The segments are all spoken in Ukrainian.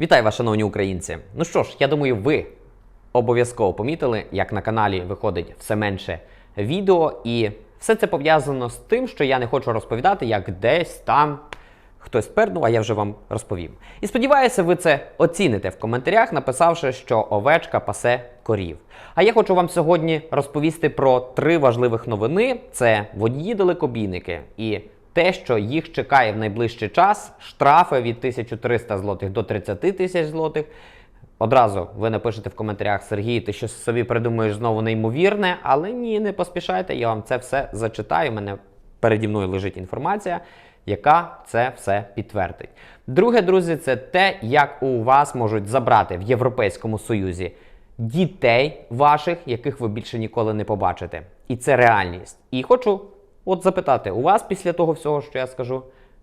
Вітаю вас, шановні українці! Ну що ж, я думаю, ви обов'язково помітили, як на каналі виходить все менше відео, і все це пов'язано з тим, що я не хочу розповідати, як десь там хтось пернув, а я вже вам розповім. І сподіваюся, ви це оціните в коментарях, написавши, що овечка пасе корів. А я хочу вам сьогодні розповісти про три важливих новини: це водії-далекобійники і те, що їх чекає в найближчий час, штрафи від 1300 злотих до 30 тисяч злотих. Одразу ви напишете в коментарях, Сергій, ти щось собі придумаєш знову неймовірне, але ні, не поспішайте, я вам це все зачитаю. У мене переді мною лежить інформація, яка це все підтвердить. Друге, друзі, це те, як у вас можуть забрати в Європейському Союзі дітей ваших, яких ви більше ніколи не побачите. І це реальність. І хочу от запитати у вас після того всього, що я скажу,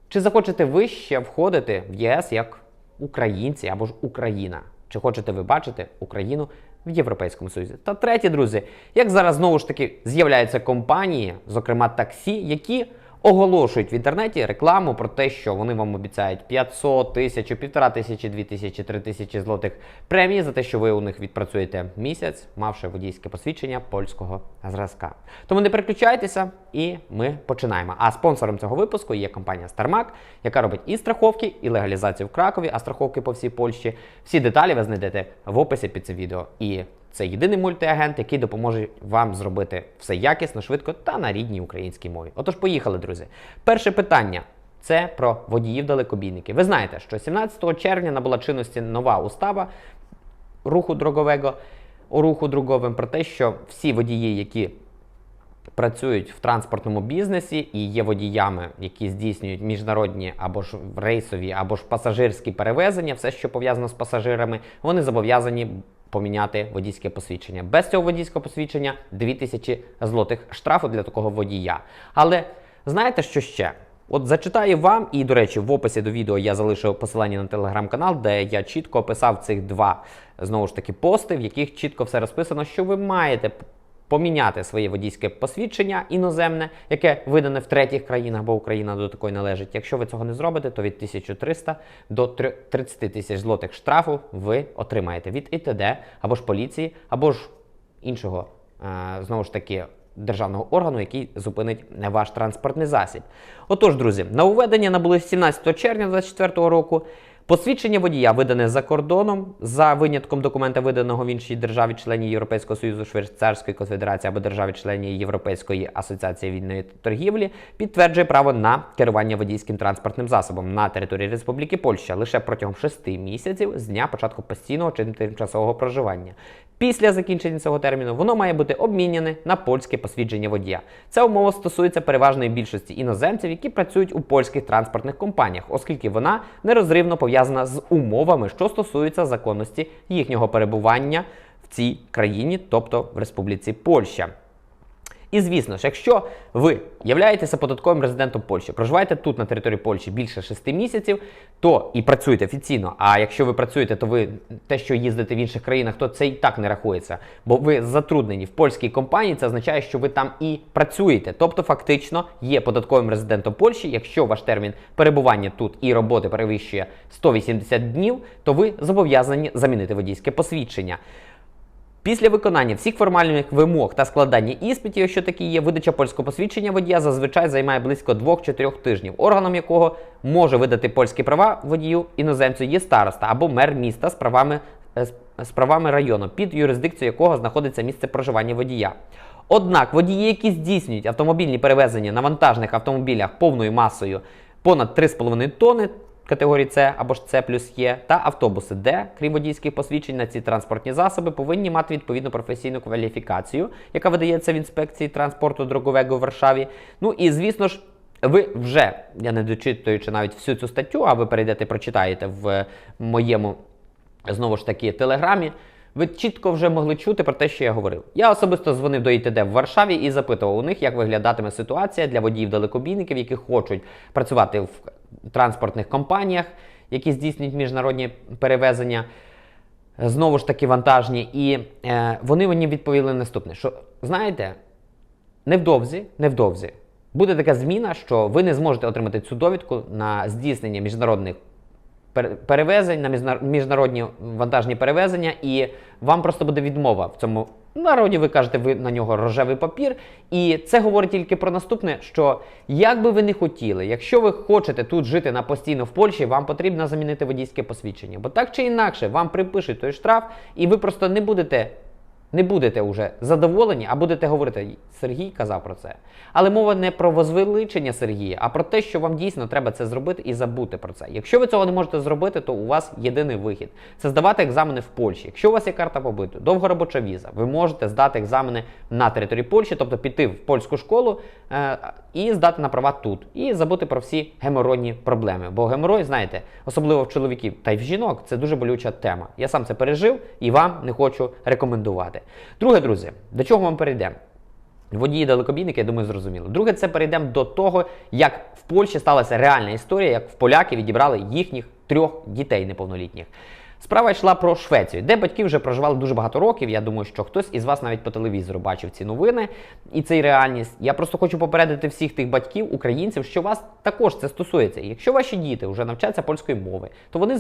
чи захочете ви ще входити в ЄС як українці або ж Україна? Чи хочете ви бачити Україну в Європейському Союзі? Та третє, друзі, як зараз знову ж таки з'являються компанії, зокрема таксі, які оголошують в інтернеті рекламу про те, що вони вам обіцяють 500 тисяч, півтора тисячі, дві тисячі, три тисячі злотих премії за те, що ви у них відпрацюєте місяць, мавши водійське посвідчення польського зразка. Тому не переключайтеся, і ми починаємо. А спонсором цього випуску є компанія StarMac, яка робить і страховки, і легалізацію в Кракові, а страховки по всій Польщі. Всі деталі ви знайдете в описі під цим відео. І це єдиний мультиагент, який допоможе вам зробити все якісно, швидко та на рідній українській мові. Отож, поїхали, друзі. Перше питання. Це про водіїв далекобійників. Ви знаєте, що 17 червня набула чинності нова устава руху дрогового, руху дроговим про те, що всі водії, які працюють в транспортному бізнесі і є водіями, які здійснюють міжнародні або ж рейсові, або ж пасажирські перевезення, все, що пов'язано з пасажирами, вони зобов'язані поміняти водійське посвідчення. Без цього водійського посвідчення 2000 злотих штрафу для такого водія. Але знаєте, що ще? От зачитаю вам, і, до речі, в описі до відео я залишив посилання на телеграм-канал, де я чітко описав цих два знову ж таки пости, в яких чітко все розписано, що ви маєте поміняти своє водійське посвідчення іноземне, яке видане в третіх країнах, бо Україна до такої належить. Якщо ви цього не зробите, то від 1300 до 30 тисяч злотих штрафу ви отримаєте від ІТД або ж поліції, або ж іншого е, знову ж таки. Державного органу, який зупинить ваш транспортний засіб. Отож, друзі, нововведення набули 17 червня 2024 року. Посвідчення водія видане за кордоном за винятком документа, виданого в іншій державі члені Європейського Союзу, Швейцарської конфедерації або державі члені Європейської асоціації вільної торгівлі, підтверджує право на керування водійським транспортним засобом на території Республіки Польща лише протягом 6 місяців з дня початку постійного чи тимчасового проживання. Після закінчення цього терміну воно має бути обміняне на польське посвідчення водія. Ця умова стосується переважної більшості іноземців, які працюють у польських транспортних компаніях, оскільки вона нерозривно пов'язана з умовами, що стосуються законності їхнього перебування в цій країні, тобто в Республіці Польща. І звісно ж, якщо ви являєтеся податковим резидентом Польщі, проживаєте тут на території Польщі більше 6 місяців, то і працюєте офіційно. А якщо ви працюєте, то ви те, що їздите в інших країнах, то це і так не рахується. Бо ви затруднені в польській компанії, це означає, що ви там і працюєте. Тобто, фактично є податковим резидентом Польщі. Якщо ваш термін перебування тут і роботи перевищує 180 днів, то ви зобов'язані замінити водійське посвідчення. Після виконання всіх формальних вимог та складання іспитів, якщо такі є, видача польського посвідчення водія зазвичай займає близько 2-4 тижнів, органом якого може видати польські права водію іноземцю є староста або мер міста з правами, е, з- правами району, під юрисдикцією якого знаходиться місце проживання водія. Однак водії, які здійснюють автомобільні перевезення на вантажних автомобілях повною масою понад 3,5 тонни, категорії С або ж С плюс Є, та автобуси, де, крім водійських посвідчень на ці транспортні засоби, повинні мати відповідну професійну кваліфікацію, яка видається в інспекції транспорту дрогового в Варшаві. Ну і звісно ж. Ви вже, я не дочитуючи навіть всю цю статтю, а ви перейдете, прочитаєте в моєму знову ж таки телеграмі. Ви чітко вже могли чути про те, що я говорив. Я особисто дзвонив до ІТД в Варшаві і запитував у них, як виглядатиме ситуація для водіїв-далекобійників, які хочуть працювати в транспортних компаніях, які здійснюють міжнародні перевезення, знову ж таки вантажні. І е, вони мені відповіли наступне: що знаєте, невдовзі, невдовзі буде така зміна, що ви не зможете отримати цю довідку на здійснення міжнародних перевезень, на міжнар- міжнародні вантажні перевезення, і вам просто буде відмова в цьому народі. Ви кажете, ви на нього рожевий папір. І це говорить тільки про наступне: що як би ви не хотіли, якщо ви хочете тут жити на постійно в Польщі, вам потрібно замінити водійське посвідчення. Бо так чи інакше вам припишуть той штраф, і ви просто не будете не будете вже задоволені, а будете говорити, Сергій казав про це. Але мова не про возвеличення Сергія, а про те, що вам дійсно треба це зробити і забути про це. Якщо ви цього не можете зробити, то у вас єдиний вихід це здавати екзамени в Польщі. Якщо у вас є карта побиту, довгоробоча віза, ви можете здати екзамени на території Польщі, тобто піти в польську школу е, і здати на права тут, і забути про всі геморойні проблеми. Бо геморой, знаєте, особливо в чоловіків та й в жінок, це дуже болюча тема. Я сам це пережив і вам не хочу рекомендувати. Друге, друзі, до чого ми перейдемо? Водії далекобійники, я думаю, зрозуміло. Друге, це перейдемо до того, як в Польщі сталася реальна історія, як в поляки відібрали їхніх трьох дітей неповнолітніх. Справа йшла про Швецію, де батьки вже проживали дуже багато років. Я думаю, що хтось із вас навіть по телевізору бачив ці новини і цей реальність. Я просто хочу попередити всіх тих батьків, українців, що вас також це стосується. Якщо ваші діти вже навчаються польської мови, то вони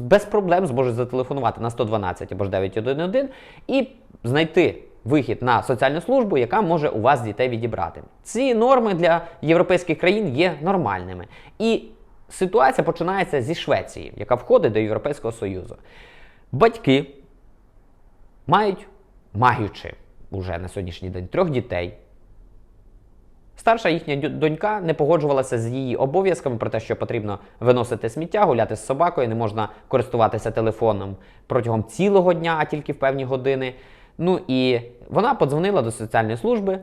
без проблем зможуть зателефонувати на 112 або ж 911 і знайти вихід на соціальну службу, яка може у вас дітей відібрати. Ці норми для європейських країн є нормальними. І ситуація починається зі Швеції, яка входить до Європейського Союзу. Батьки мають, маючи уже на сьогоднішній день трьох дітей. Старша їхня донька не погоджувалася з її обов'язками про те, що потрібно виносити сміття, гуляти з собакою, не можна користуватися телефоном протягом цілого дня, а тільки в певні години. Ну і вона подзвонила до соціальної служби,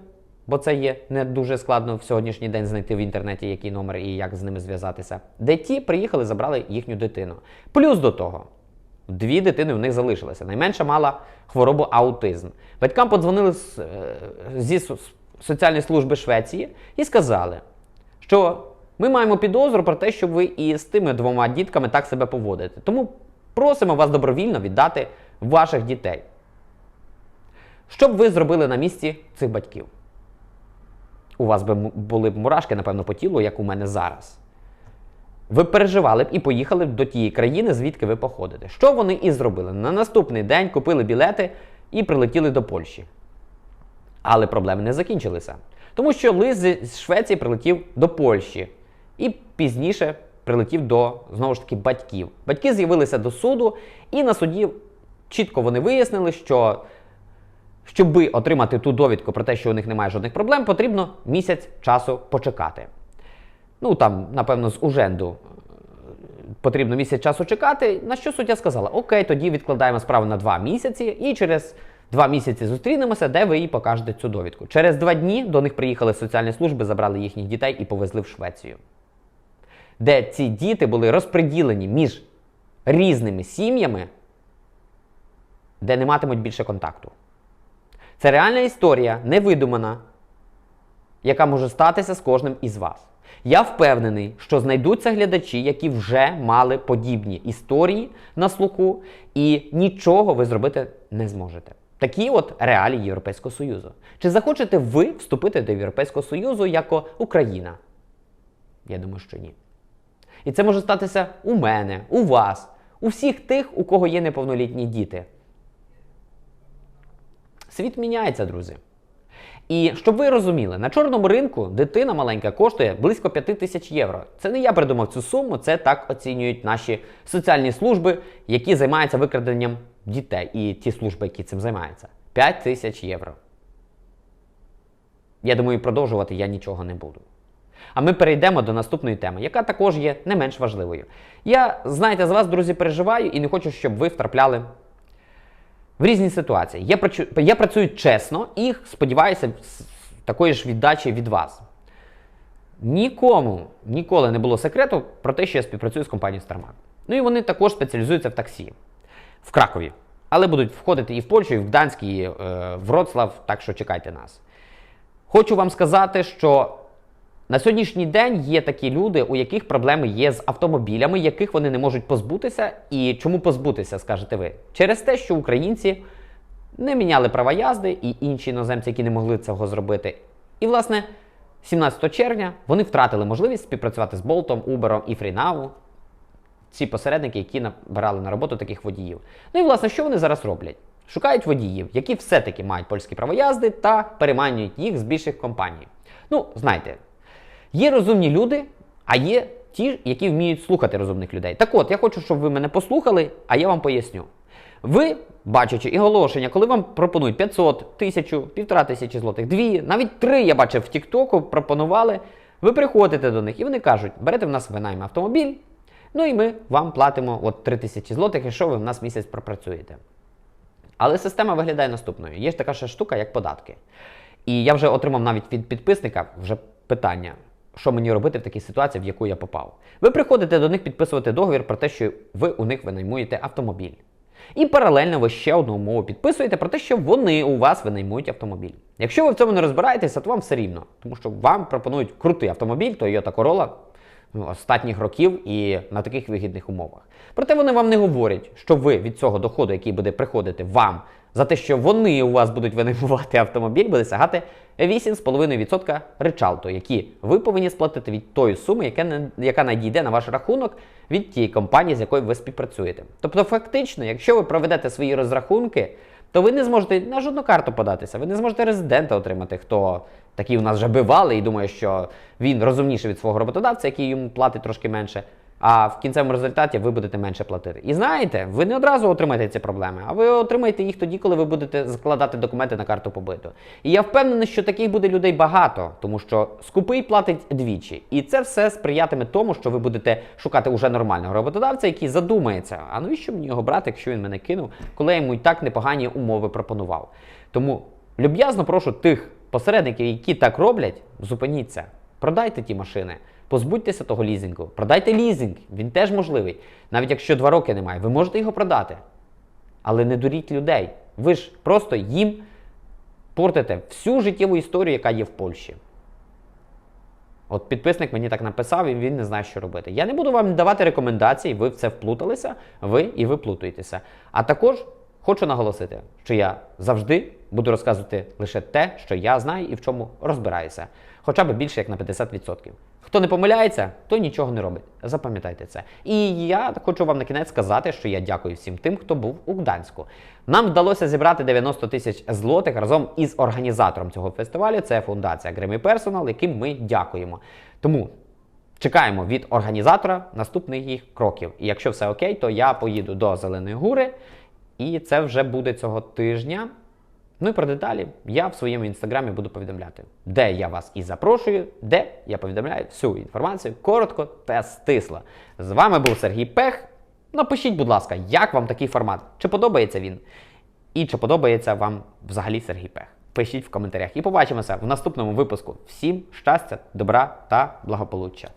бо це є не дуже складно в сьогоднішній день знайти в інтернеті, який номер і як з ними зв'язатися. Де ті приїхали, забрали їхню дитину. Плюс до того, Дві дитини в них залишилися. Найменша мала хворобу аутизм. Батькам подзвонили е, зі соціальної служби Швеції і сказали, що ми маємо підозру про те, що ви і з тими двома дітками так себе поводите. Тому просимо вас добровільно віддати ваших дітей. Що б ви зробили на місці цих батьків? У вас би були б мурашки, напевно, по тілу, як у мене зараз. Ви переживали б і поїхали б до тієї країни, звідки ви походите. Що вони і зробили? На наступний день купили білети і прилетіли до Польщі. Але проблеми не закінчилися. Тому що лист з- Швеції прилетів до Польщі і пізніше прилетів до знову ж таки батьків. Батьки з'явилися до суду, і на суді чітко вони вияснили, що щоби отримати ту довідку про те, що у них немає жодних проблем, потрібно місяць часу почекати. Ну там, напевно, з Уженду е, потрібно місяць часу чекати. На що суддя сказала: Окей, тоді відкладаємо справу на два місяці, і через два місяці зустрінемося, де ви їй покажете цю довідку. Через два дні до них приїхали соціальні служби, забрали їхніх дітей і повезли в Швецію, де ці діти були розподілені між різними сім'ями, де не матимуть більше контакту. Це реальна історія, невидумана, яка може статися з кожним із вас. Я впевнений, що знайдуться глядачі, які вже мали подібні історії на слуху, і нічого ви зробити не зможете. Такі от реалії Європейського Союзу. Чи захочете ви вступити до Європейського Союзу як Україна? Я думаю, що ні. І це може статися у мене, у вас, у всіх тих, у кого є неповнолітні діти. Світ міняється, друзі. І щоб ви розуміли, на чорному ринку дитина маленька коштує близько 5 тисяч євро. Це не я придумав цю суму, це так оцінюють наші соціальні служби, які займаються викраденням дітей, і ті служби, які цим займаються. 5 тисяч євро. Я думаю, продовжувати я нічого не буду. А ми перейдемо до наступної теми, яка також є не менш важливою. Я, знаєте, за вас, друзі, переживаю і не хочу, щоб ви втрапляли в різні ситуації. Я, працю... я працюю чесно і сподіваюся такої ж віддачі від вас. Нікому ніколи не було секрету про те, що я співпрацюю з компанією Starmark. Ну і вони також спеціалізуються в таксі в Кракові. Але будуть входити і в Польщу, і в Гданськ, і е, в Вроцлав, так що чекайте нас. Хочу вам сказати, що на сьогоднішній день є такі люди, у яких проблеми є з автомобілями, яких вони не можуть позбутися. І чому позбутися, скажете ви? Через те, що українці не міняли права язди і інші іноземці, які не могли цього зробити. І, власне, 17 червня вони втратили можливість співпрацювати з Болтом, Uber і FreeNow. ці посередники, які набирали на роботу таких водіїв. Ну і власне, що вони зараз роблять? Шукають водіїв, які все-таки мають польські правоязди та переманюють їх з більших компаній. Ну, знаєте, є розумні люди, а є ті, які вміють слухати розумних людей. Так от, я хочу, щоб ви мене послухали, а я вам поясню. Ви, бачачи і оголошення, коли вам пропонують 500, 1000, 1500 злотих, дві, навіть три я бачив в Тіктоку, пропонували. Ви приходите до них і вони кажуть, берете в нас в найм автомобіль, ну і ми вам платимо от 3000 злотих, якщо ви в нас місяць пропрацюєте. Але система виглядає наступною. Є ж така ще штука, як податки. І я вже отримав навіть від підписника вже питання, що мені робити в такій ситуації, в яку я попав. Ви приходите до них підписувати договір про те, що ви у них винаймуєте автомобіль. І паралельно ви ще одну умову підписуєте про те, що вони у вас винаймують автомобіль. Якщо ви в цьому не розбираєтеся, то вам все рівно, тому що вам пропонують крутий автомобіль, Toyota Corolla ну, останніх років і на таких вигідних умовах. Проте вони вам не говорять, що ви від цього доходу, який буде приходити вам за те, що вони у вас будуть винаймувати автомобіль, буде сягати 8,5% речалту, які ви повинні сплатити від тої суми, яка, яка надійде на ваш рахунок від тієї компанії, з якою ви співпрацюєте. Тобто, фактично, якщо ви проведете свої розрахунки, то ви не зможете на жодну карту податися, ви не зможете резидента отримати, хто такий у нас вже бивали і думає, що він розумніший від свого роботодавця, який йому платить трошки менше. А в кінцевому результаті ви будете менше платити. І знаєте, ви не одразу отримаєте ці проблеми, а ви отримаєте їх тоді, коли ви будете закладати документи на карту побиту. І я впевнений, що таких буде людей багато, тому що скупий платить двічі. І це все сприятиме тому, що ви будете шукати уже нормального роботодавця, який задумається, а навіщо мені його брати, якщо він мене кинув, коли я йому і так непогані умови пропонував. Тому люб'язно прошу тих посередників, які так роблять, зупиніться, продайте ті машини. Позбудьтеся того лізингу, продайте лізинг, він теж можливий. Навіть якщо два роки немає, ви можете його продати. Але не дуріть людей. Ви ж просто їм портите всю життєву історію, яка є в Польщі. От підписник мені так написав, і він не знає, що робити. Я не буду вам давати рекомендацій, ви в це вплуталися, ви і ви плутаєтеся. А також хочу наголосити, що я завжди буду розказувати лише те, що я знаю і в чому розбираюся. Хоча б більше як на 50%. Хто не помиляється, той нічого не робить. Запам'ятайте це. І я хочу вам на кінець сказати, що я дякую всім тим, хто був у Гданську. Нам вдалося зібрати 90 тисяч злотих разом із організатором цього фестивалю. Це фундація Grammy Personal, яким ми дякуємо. Тому чекаємо від організатора наступних їх кроків. І якщо все окей, то я поїду до Зеленої Гури, і це вже буде цього тижня. Ну і про деталі я в своєму інстаграмі буду повідомляти, де я вас і запрошую, де я повідомляю всю інформацію коротко та стисло. З вами був Сергій Пех. Напишіть, будь ласка, як вам такий формат? Чи подобається він? І чи подобається вам взагалі Сергій Пех? Пишіть в коментарях. І побачимося в наступному випуску. Всім щастя, добра та благополуччя!